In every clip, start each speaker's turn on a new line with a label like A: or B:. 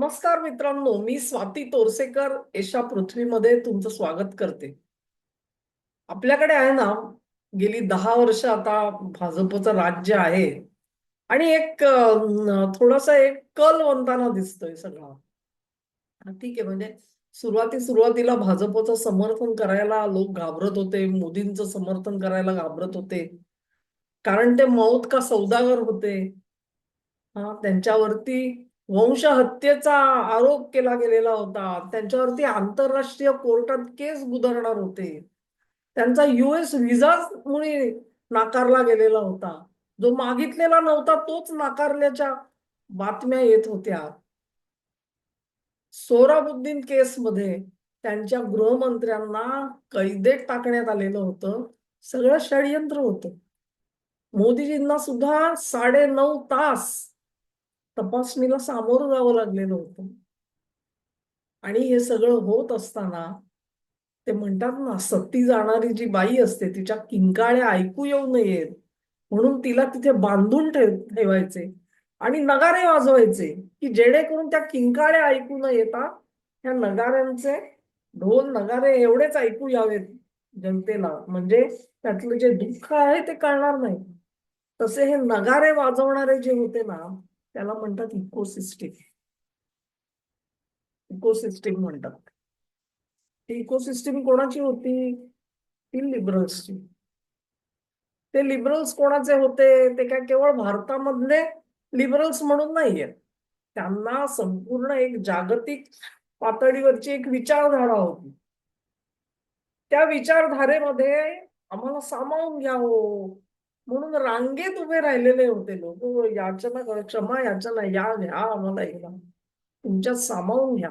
A: नमस्कार मित्रांनो मी स्वाती तोरसेकर एशा पृथ्वीमध्ये तुमचं स्वागत करते. आपल्याकडे आहे ना गेली दहा वर्ष आता भाजपचं राज्य आहे. आणि एक थोडासा एक कल बनताना दिसतोय सगळा. ठीक आहे म्हणजे सुरुवाती सुरुवातीला भाजपचं समर्थन करायला लोक घाबरत होते मोदींचं समर्थन करायला घाबरत होते. कारण ते मौत का सौदागर होते? हा त्यांच्यावरती वंशहत्येचा आरोप केला गेलेला होता. त्यांच्यावरती आंतरराष्ट्रीय कोर्टात केस गुदरणार होते. त्यांचा युएस व्हिसाच मुळे नाकारला गेलेला होता. जो मागितलेला नव्हता तोच नाकारल्याच्या बातम्या येत होत्या. सोराबुद्दीन केसमध्ये त्यांच्या गृहमंत्र्यांना कैदेत टाकण्यात आलेलं होतं. सगळं षडयंत्र होतं. मोदीजींना सुद्धा साडे नऊ तास तपासणीला सामोरं जावं लागलेलं होतं. आणि हे सगळं होत असताना ते म्हणतात ना सती जाणारी जी बाई असते तिच्या किंकाळ्या ऐकू येऊ नयेत. म्हणून तिला तिथे बांधून ठेवायचे. आणि नगारे वाजवायचे की जेणेकरून त्या किंकाळ्या ऐकू न येता ह्या नगाऱ्यांचे ढोल नगारे एवढेच ऐकू यावेत जनतेला. म्हणजे त्यातलं जे दुःख आहे ते कळणार नाही. तसे हे नगारे वाजवणारे जे होते ना त्याला म्हणतात इकोसिस्टीम इकोसिस्टीम म्हणतात. ती इकोसिस्टीम कोणाची होती? ती लिबरल्सची ते लिबरल्स कोणाचे होते? ते काय केवळ भारतामधले लिबरल्स म्हणून नाहीये. त्यांना संपूर्ण एक जागतिक पातळीवरची एक विचारधारा होती. त्या विचारधारेमध्ये आम्हाला सामावून घ्यावं हो. म्हणून रांगेत उभे राहिलेले होते लोक. याचना करा क्षमा याचना या घ्या आम्हाला एकदा तुमच्यात सामावून घ्या.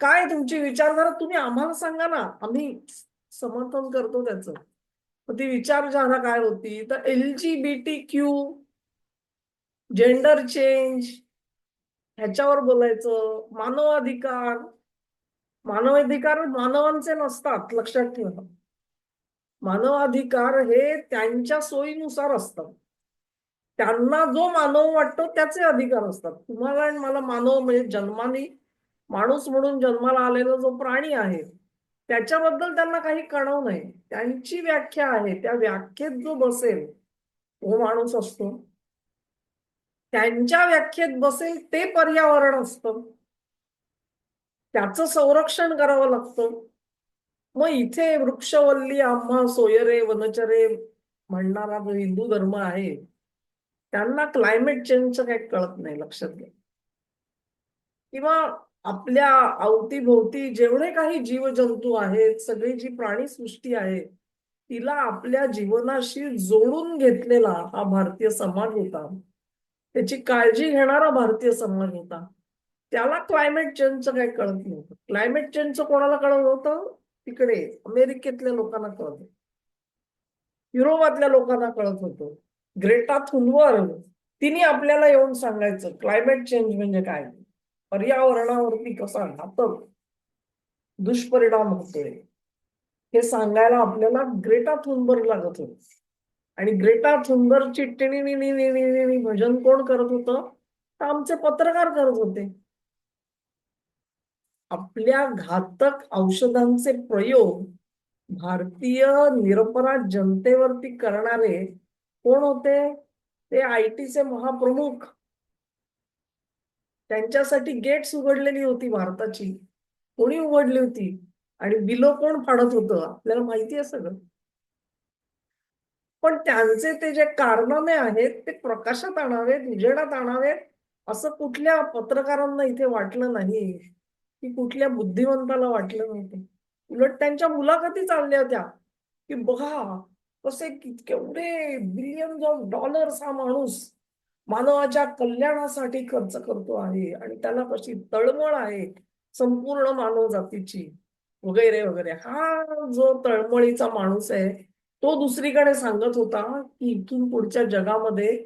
A: काय तुमची विचारधारा? तुम्ही आम्हाला सांगा ना. आम्ही समर्थन करतो त्याचं. ती विचारधारा काय होती? तर L G B T Q gender change ह्याच्यावर बोलायचं. मानवाधिकार. मानवाधिकार मानवांचे नसतात लक्षात ठेवा. मानवाधिकार हे त्यांच्या सोयीनुसार असतात त्यांना जो मानव वाटतो त्याचे अधिकार असतात. तुम्हाला आणि मला मानव म्हणजे जन्माने माणूस म्हणून जन्माला आलेला जो प्राणी आहे त्याच्याबद्दल त्यांना काही कळव नाही. त्यांची व्याख्या आहे त्या व्याख्येत जो बसेल तो माणूस असतो. त्यांच्या व्याख्येत बसेल ते पर्यावरण असतं. त्याचं संरक्षण करावं लागतं. मग इथे वृक्षवल्ली आम्हा सोयरे वनचरे म्हणणारा जो हिंदू धर्म आहे त्यांना क्लायमेट चेंजचं काही कळत नाही लक्षात घ्या. किंवा आपल्या अवतीभोवती जेवढे काही जीवजंतू आहेत सगळी जी प्राणीसृष्टी आहे तिला आपल्या जीवनाशी जोडून घेतलेला हा भारतीय समाज होता. त्याची काळजी घेणारा भारतीय समाज होता. त्याला क्लायमेट चेंजचं काही कळत नव्हतं. क्लायमेट चेंजचं कोणाला कळत होतं? तिकडे अमेरिकेतल्या लोकांना कळत होत. युरोपातल्या लोकांना कळत होतं. ग्रेटा थुनवर्ग तिने आपल्याला येऊन सांगायचं क्लायमेट चेंज म्हणजे काय? पर्यावरणावरती कसा घातक दुष्परिणाम होतोय. हे सांगायला आपल्याला ग्रेटा थुनबर्ग लागत होत. आणि ग्रेटा थुनबर्गची टिणी भजन कोण करत होतं तर आमचे पत्रकार करत होते आपल्या घातक औषधांचे प्रयोग भारतीय निरपराध जनतेवरती करणारे कोण होते? ते आय टीचे महाप्रमुख. त्यांच्यासाठी गेट्स उघडलेली होती भारताची. कोणी उघडली होती? आणि बिलो कोण फाडत होतं? आपल्याला माहिती आहे सगळं. पण त्यांचे ते जे कारनामे आहेत ते प्रकाशात आणावेत उजेडात आणावेत असं कुठल्या पत्रकारांना इथे वाटलं नाही की कुठल्या बुद्धिवंताला वाटलं नव्हतं उलट त्यांच्या मुलाखती चालल्या होत्या की बघा कसे केवढे बिलियन्स ऑफ डॉलर्स हा माणूस मानवाच्या कल्याणासाठी खर्च करतो आहे आणि त्याला कशी तळमळ आहे संपूर्ण मानव जातीची वगैरे वगैरे. हा जो तळमळीचा माणूस आहे तो दुसरीकडे सांगत होता की इथून पुढच्या जगामध्ये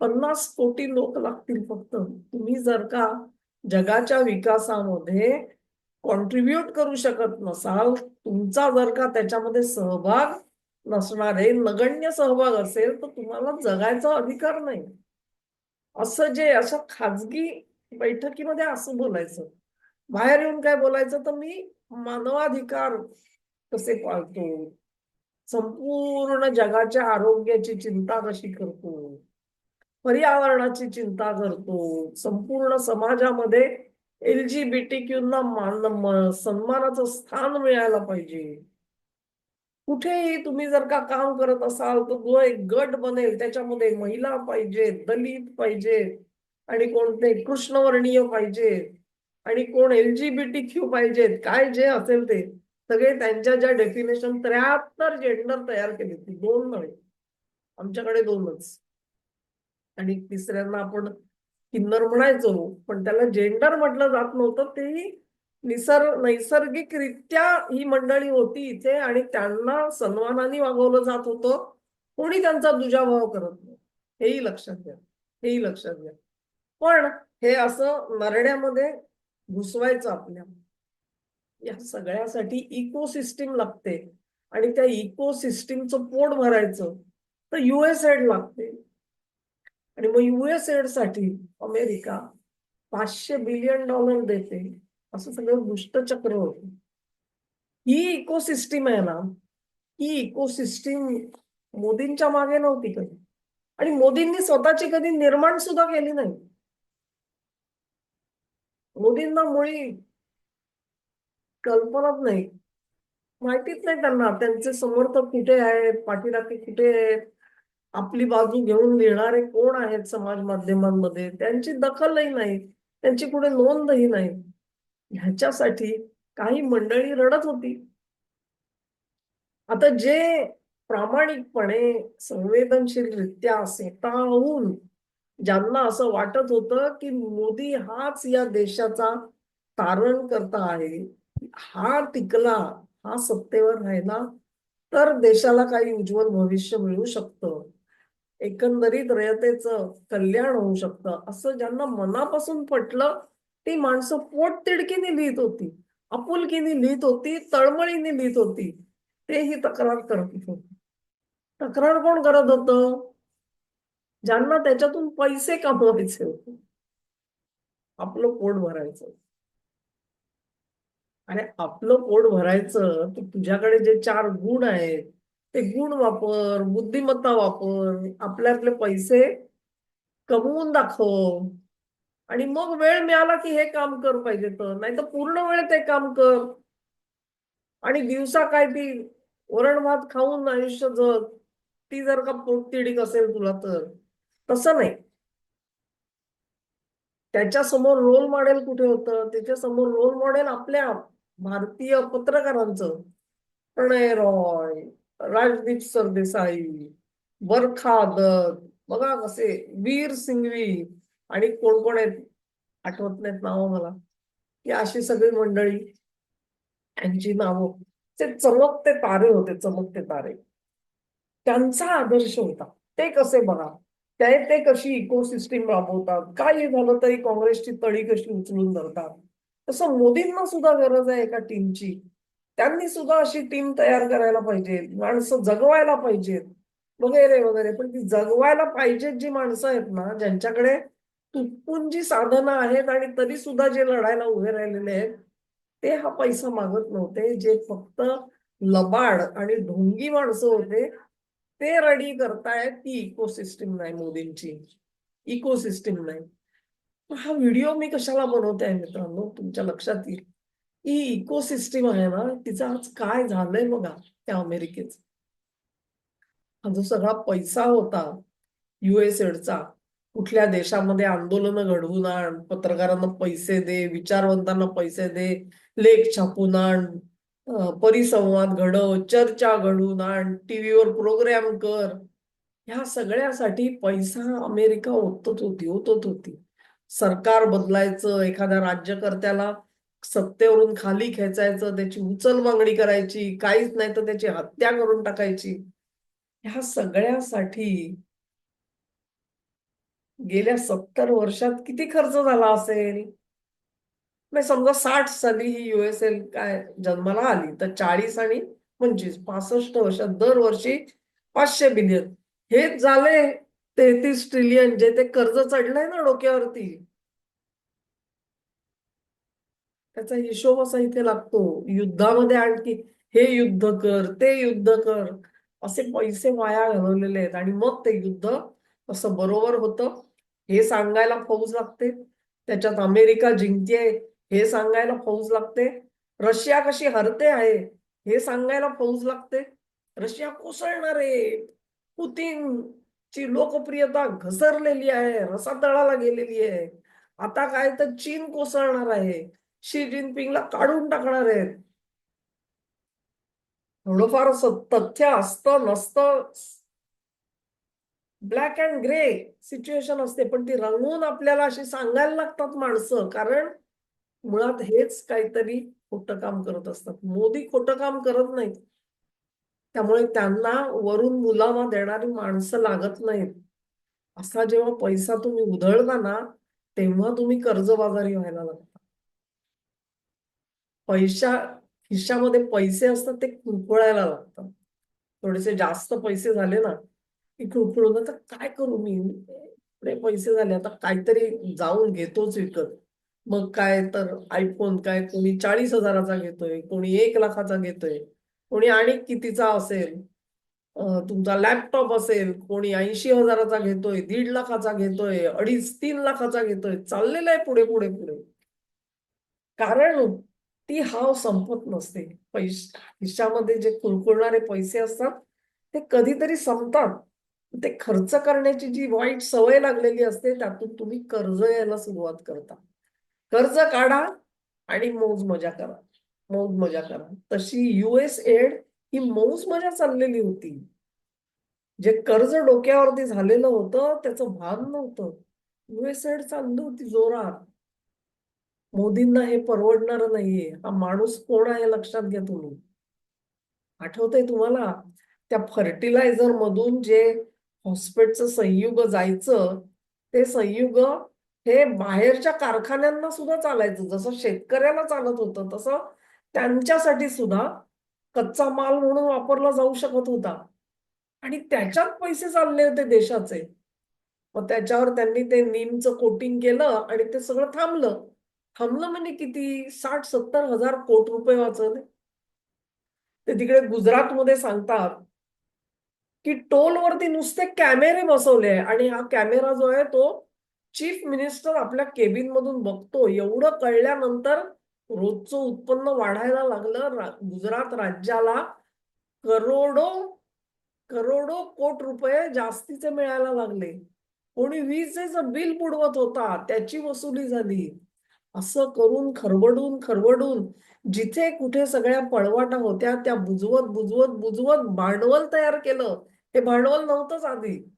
A: पन्नास कोटी लोक लागतील फक्त. तुम्ही जर का जगाच्या विकासामध्ये कॉन्ट्रीब्युट करू शकत नसाल तुमचा जर का त्याच्यामध्ये सहभाग नसणारे नगण्य सहभाग असेल तर तुम्हाला जगायचा अधिकार नाही. असं जे असं खाजगी बैठकीमध्ये असं बोलायचं. बाहेर येऊन काय बोलायचं तर मी मानवाधिकार कसे पाळतो? संपूर्ण जगाच्या आरोग्याची चिंता कशी करतो? पर्यावरणाची चिंता करतो. संपूर्ण समाजामध्ये एल जी बी टी क्यूना मान सन्मानाचं स्थान मिळायला पाहिजे. कुठेही तुम्ही जर का काम करत असाल तर जो एक गट बनेल त्याच्यामध्ये महिला पाहिजे दलित पाहिजे आणि कोणते कृष्णवर्णीय पाहिजे आणि कोण L G B T Q पाहिजेत काय जे असेल ते सगळे त्यांच्या ज्या डेफिनेशन त्र्याहत्तर जेंडर तयार केले ती दोन नव्हे. आमच्याकडे दोनच. आणि तिसऱ्यांना आपण किन्नर म्हणायचो पण त्याला जेंडर म्हटलं जात नव्हतं तेही निसर्ग नैसर्गिकरित्या ही मंडळी होती इथे आणि त्यांना सन्मानाने वागवलं जात होतं. कोणी त्यांचा दुजाभाव करत नाही. हेही लक्षात घ्या. हेही लक्षात घ्या. पण हे असं नरड्यामध्ये घुसवायचं आपल्या. या सगळ्यासाठी इकोसिस्टीम लागते. आणि त्या इकोसिस्टीमचं पोट भरायचं. तर युएसएड लागते. आणि मग युएस एडसाठी अमेरिका पाचशे बिलियन डॉलर देते. असं सगळं दुष्टचक्र होत. ही इकोसिस्टीम आहे ना ही इकोसिस्टीम मोदींच्या मागे नव्हती कधी. आणि मोदींनी स्वतःची कधी निर्माण सुद्धा केली नाही. मोदींना मुळी कल्पनाच नाही. माहितीच नाही त्यांना त्यांचे समर्थक कुठे आहेत पाठीराखे कुठे आहेत. आपली बाजू घेऊन लिहिणारे कोण आहेत समाज माध्यमांमध्ये? त्यांची दखलही नाही. त्यांची कुठे नोंदही नाही. ह्याच्यासाठी काही मंडळी रडत होती. आता जे प्रामाणिकपणे संवेदनशीलरित्या स्वतःहून ज्यांना असं वाटत होतं की मोदी हाच या देशाचा तारण करता आहे हा टिकला हा सत्तेवर राहिला तर देशाला काही उज्ज्वल भविष्य मिळू शकतं. एकंदरीत रयतेचं कल्याण होऊ शकतं. असं ज्यांना मनापासून पटलं ती माणसं पोट तिडकीने लिहित होती. आपुलकीने लिहित होती तळमळीने लिहित होती. ते ही तक्रार करत होते. तक्रार कोण करत होतं? ज्यांना त्याच्यातून पैसे कमवायचे होते. आपलं पोट भरायचं. आणि आपलं पोट भरायचं तर तुझ्याकडे जे चार गुण आहेत ते गुण वापर बुद्धिमत्ता वापर आपल्यातले पैसे कमवून दाखव. आणि मग वेळ मिळाला की हे काम कर पाहिजे तर. नाही तर पूर्ण वेळ ते काम कर. आणि दिवसा काय ती वरण भात खाऊन आयुष्य जग. ती जर का पोटतिडीक असेल तुला तर. तसं नाही. त्याच्यासमोर रोल मॉडेल कुठे होतं? त्याच्यासमोर रोल मॉडेल आपल्या भारतीय पत्रकारांचं. प्रणय रॉय. राजदीप सरदेसाई बरखा दत्त बघा कसे वीर सिंघवी आणि कोण कोण आहेत? आठवत नाहीत नावं मला. की अशी सगळी मंडळी यांची नावं. ते चमकते तारे होते चमकते तारे. त्यांचा आदर्श होता. ते कसे बघा? ते ते कशी इकोसिस्टीम राबवतात? काही झालं तरी काँग्रेसची तळी कशी उचलून धरतात? तसं मोदींना सुद्धा गरज आहे एका टीमची त्यांनी सुद्धा अशी टीम तयार करायला पाहिजे. माणसं जगवायला पाहिजेत. वगैरे वगैरे. पण ती जगवायला पाहिजेत जी माणसं आहेत ना ज्यांच्याकडे तुटपुंजी साधनं आहेत आणि तरी सुद्धा जे लढायला उभे राहिलेले आहेत ते हा पैसा मागत नव्हते. जे फक्त लबाड आणि ढोंगी माणसं होते ते रेडी करतायत ती इकोसिस्टीम नाही मोदींची. इकोसिस्टीम नाही. हा व्हिडिओ मी कशाला बनवते आहे मित्रांनो? तुमच्या लक्षात येईल. ही इकोसिस्टीम आहे ना तिचं आज काय झालंय बघा त्या अमेरिकेच. हा जो सगळा पैसा होता युएसएडचा कुठल्या देशामध्ये आंदोलन घडवून आण पत्रकारांना पैसे दे विचारवंतांना पैसे दे लेख छापून आण परिसंवाद घडव चर्चा घडवून आण टीव्हीवर प्रोग्राम कर. ह्या सगळ्यासाठी पैसा अमेरिका ओतत होती ओतत होती. सरकार बदलायचं एखाद्या राज्यकर्त्याला सत्तेवरून खाली खेचायचं त्याची उचलवांगणी करायची काहीच नाही तर त्याची हत्या करून टाकायची. ह्या सगळ्यासाठी गेल्या सत्तर वर्षात किती खर्च झाला असेल? नाही समजा साठ साली ही युएसएल काय जन्माला आली तर चाळीस आणि पंचवीस पासष्ट वर्षात दरवर्षी पाचशे बिलियन हेच झाले तेहतीस ट्रिलियन जे ते कर्ज चढलंय ना डोक्यावरती. त्याचा हिशोब असा इथे लागतो. युद्धामध्ये आणखी हे युद्ध कर ते युद्ध कर असे पैसे वाया घालवलेले आहेत. आणि मग ते युद्ध असं बरोबर होतं. हे सांगायला फौज लागते. त्याच्यात अमेरिका जिंकते हे सांगायला फौज लागते. रशिया कशी हरते आहे हे सांगायला फौज लागते. रशिया कोसळणार आहे. पुतीन ची लोकप्रियता घसरलेली आहे रसातळाला गेलेली आहे. आता काय तर चीन कोसळणार आहे. शी जिनपिंगला काढून टाकणार आहेत. थोडंफार असं तथ्य असतं नसतं. ब्लॅक अँड ग्रे सिच्युएशन असते पण ती रंगवून आपल्याला अशी सांगायला लागतात माणसं कारण मुळात हेच काहीतरी खोटं काम करत असतात. मोदी खोटं काम करत नाहीत. त्यामुळे त्यांना वरून मुलामा देणारी माणसं लागत नाहीत. असा जेव्हा पैसा तुम्ही उधळता ना तेव्हा तुम्ही कर्जबाजारी व्हायला लागता पैशा खिशामध्ये पैसे असतात ते कुरकुळायला लागतात. थोडेसे जास्त पैसे झाले ना की कुरकुळून आता काय करू मी? एवढे पैसे झाले आता काहीतरी जाऊन घेतोच विकत. मग काय तर आयफोन काय कोणी चाळीस हजाराचा घेतोय कोणी एक लाखाचा घेतोय कोणी आणि कितीचा असेल तुमचा लॅपटॉप असेल कोणी ऐंशी हजाराचा घेतोय दीड लाखाचा घेतोय अडीच तीन लाखाचा घेतोय चाललेला आहे पुढे पुढे पुढे. कारण ती हाव संपत नसते. पैसे खिशामध्ये जे कुरकुरणारे पैसे असतात ते कधीतरी संपतात. ते खर्च करण्याची जी वाईट सवय लागलेली असते त्यातून तुम्ही कर्ज यायला सुरुवात करता. कर्ज काढा आणि मौज मजा करा. मौज मजा करा. तशी युएस एड ही मौज मजा चाललेली होती. जे कर्ज डोक्यावरती झालेलं होतं त्याचं भान नव्हतं. युएस एड चालली होती जोरात. मोदींना हे परवडणार नाहीये. हा माणूस कोण आहे लक्षात घ्या तुम्ही. आठवतंय तुम्हाला? त्या फर्टिलायझर मधून जे फॉस्फेटचं संयुग जायचं ते संयुग हे बाहेरच्या कारखान्यांना सुद्धा चालायचं. जसं शेतकऱ्याला चालत होतं तसं त्यांच्यासाठी सुद्धा कच्चा माल म्हणून वापरला जाऊ शकत होता. आणि त्याच्यात पैसे चालले होते देशाचे. मग त्याच्यावर त्यांनी ते नीमचं कोटिंग केलं आणि ते सगळं थांबलं. थांबलं म्हणजे किती? साठ सत्तर हजार कोटी रुपये वाचवले ते तिकडे गुजरातमध्ये सांगतात की टोलवरती नुसते कॅमेरे बसवले आणि हा कॅमेरा जो आहे तो चीफ मिनिस्टर आपल्या केबिन मधून बघतो. एवढं कळल्यानंतर रोजचं उत्पन्न वाढायला लागलं. रा- गुजरात राज्याला करोडो करोडो कोट रुपये जास्तीचे मिळायला लागले. कोणी वीजेचं बिल बुडवत होता त्याची वसुली झाली. असं करून खरबडून खरबडून जिथे कुठे सगळ्या पळवाटा होत्या त्या बुजवत बुजवत बुजवत भांडवल तयार केलं. हे भांडवल नव्हतंच आधी.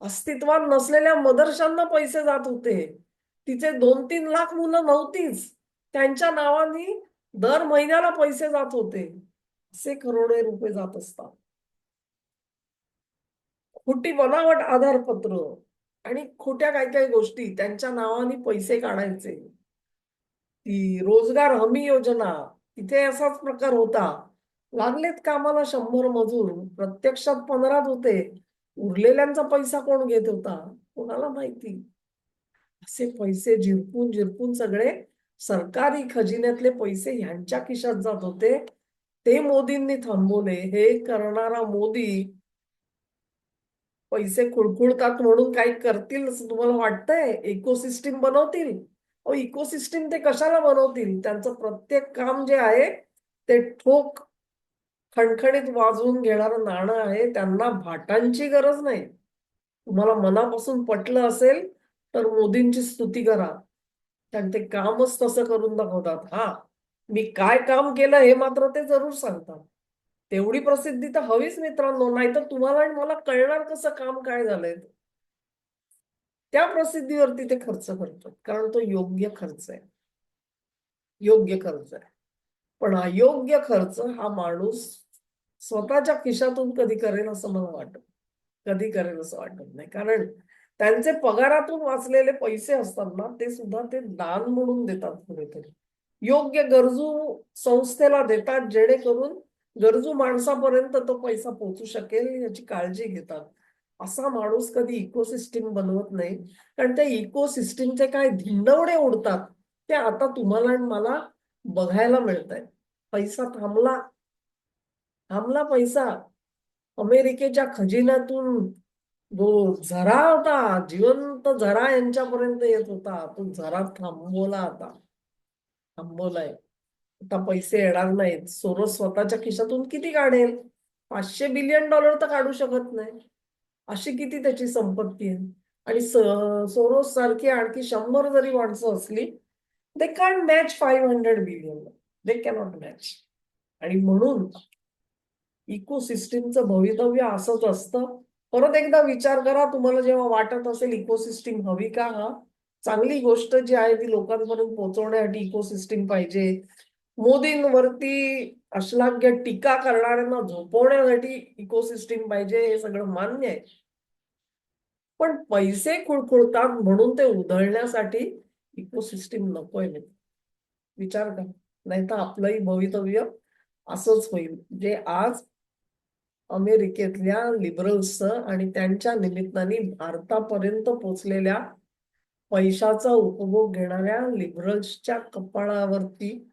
A: अस्तित्वात नसलेल्या मदरशांना पैसे जात होते. तिचे दोन तीन लाख मुलं नव्हतीच. त्यांच्या नावाने दर महिन्याला पैसे जात होते. असे करोडे रुपये जात असतात. खोटी बनावट आधारपत्र. आणि खोट्या काही काही गोष्टी त्यांच्या नावाने पैसे काढायचे. ती रोजगार हमी योजना तिथे असाच प्रकार होता. लागलेत कामाला शंभर मजूर प्रत्यक्षात पंधराच होते उरलेल्यांचा पैसा कोण घेत होता? कोणाला माहिती? असे पैसे झिरपून झिरपून सगळे सरकारी खजिन्यातले पैसे ह्यांच्या खिशात जात होते. ते मोदींनी थांबवले. हे करणारा मोदी पैसे खुळखुळतात म्हणून काही करतील असं तुम्हाला वाटतंय? इकोसिस्टीम बनवतील? अ इकोसिस्टीम ते कशाला बनवतील? त्यांचं प्रत्येक काम जे आहे ते ठोक खणखणीत वाजवून घेणारं नाणं आहे. त्यांना भाटांची गरज नाही. तुम्हाला मनापासून पटलं असेल तर मोदींची स्तुती करा. कारण ते कामच तसं करून दाखवतात. हा मी काय काम केलं हे मात्र ते जरूर सांगतात. तेवढी प्रसिद्धी तर हवीच मित्रांनो नाहीतर तुम्हाला आणि मला कळणार कसं काम काय झालंय त्या प्रसिद्धीवरती ते खर्च करतात कारण तो योग्य खर्च आहे. योग्य खर्च आहे. पण अयोग्य खर्च हा माणूस स्वतःच्या खिशातून कधी करेल असं मला वाटत कधी करेल असं वाटत नाही. कारण त्यांचे पगारातून वाचलेले पैसे असतात ना ते सुद्धा ते दान म्हणून देतात कुठेतरी योग्य गरजू संस्थेला देतात जेणेकरून गरजू माणसापर्यंत तो पैसा पोहोचू शकेल याची काळजी घेतात. असा माणूस कधी इकोसिस्टीम बनवत नाही. कारण त्या इकोसिस्टीमचे काय धिंडवडे उडतात ते आता तुम्हाला आणि मला बघायला मिळत आहे पैसा थांबला. थांबला पैसा. अमेरिकेच्या खजिन्यातून जो झरा होता जिवंत झरा यांच्यापर्यंत येत होता. तो झरा थांबवला आता. थांबवलाय. आता पैसे येणार नाहीत. सोरोस स्वतःच्या खिशातून किती काढेल? पाचशे बिलियन डॉलर तर काढू शकत नाही. अशी किती त्याची संपत्ती आहे? आणि सोरोस सारखी आणखी शंभर जरी माणसं असली they can match five hundred billion they cannot match आणि म्हणून इकोसिस्टीमचं भवितव्य असंच असतं. परत एकदा विचार करा तुम्हाला जेव्हा वाटत असेल इकोसिस्टीम हवी का? हा. चांगली गोष्ट जी आहे ती लोकांपर्यंत पोहोचवण्यासाठी इकोसिस्टीम पाहिजे. मोदींवरती अश्लाघ्य टीका करणाऱ्यांना झोपवण्यासाठी इकोसिस्टीम पाहिजे हे सगळं मान्य आहे. पण पैसे खुळखुळतात म्हणून ते उधळण्यासाठी इकोसिस्टीम नकोय. मित्र. विचार कर. नाही तर आपलंही भवितव्य असंच होईल. जे आज अमेरिकेतल्या लिबरल्सचं आणि त्यांच्या निमित्ताने भारतापर्यंत पोचलेल्या पैशाचा उपभोग घेणाऱ्या लिबरल्सच्या कपाळावरती